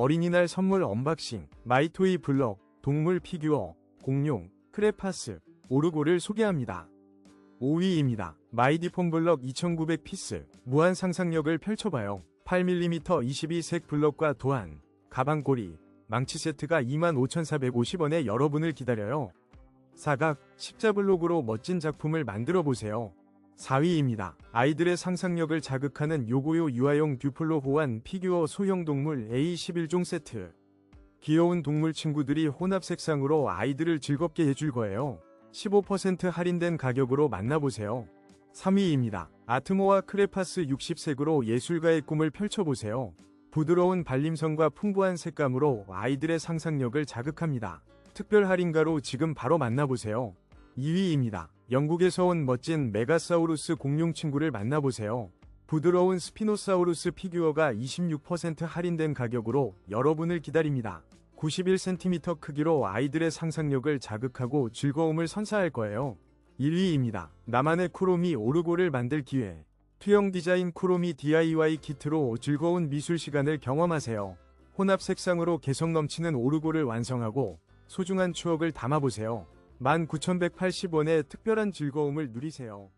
어린이날 선물 언박싱, 마이토이 블럭, 동물 피규어, 공룡, 크레파스, 오르고를 소개합니다. 5위입니다. 마이디폰 블럭 2900 피스, 무한 상상력을 펼쳐봐요. 8mm 22색 블럭과 도안, 가방고리, 망치 세트가 25,450원에 여러분을 기다려요. 사각, 십자 블록으로 멋진 작품을 만들어 보세요. 4위입니다. 아이들의 상상력을 자극하는 요고요 유아용 듀플로 호환 피규어 소형 동물 A11종 세트. 귀여운 동물 친구들이 혼합 색상으로 아이들을 즐겁게 해줄 거예요. 15% 할인된 가격으로 만나보세요. 3위입니다. 아트모와 크레파스 60색으로 예술가의 꿈을 펼쳐보세요. 부드러운 발림성과 풍부한 색감으로 아이들의 상상력을 자극합니다. 특별 할인가로 지금 바로 만나보세요. 2위입니다. 영국에서 온 멋진 메가사우루스 공룡 친구를 만나보세요. 부드러운 스피노사우루스 피규어가 26% 할인된 가격으로 여러분을 기다립니다. 91cm 크기로 아이들의 상상력을 자극하고 즐거움을 선사할 거예요. 1위입니다. 나만의 쿠로미 오르고를 만들 기회. 투영 디자인 쿠로미 DIY 키트로 즐거운 미술 시간을 경험하세요. 혼합 색상으로 개성 넘치는 오르고를 완성하고 소중한 추억을 담아보세요. 19,180원의 특별한 즐거움을 누리세요.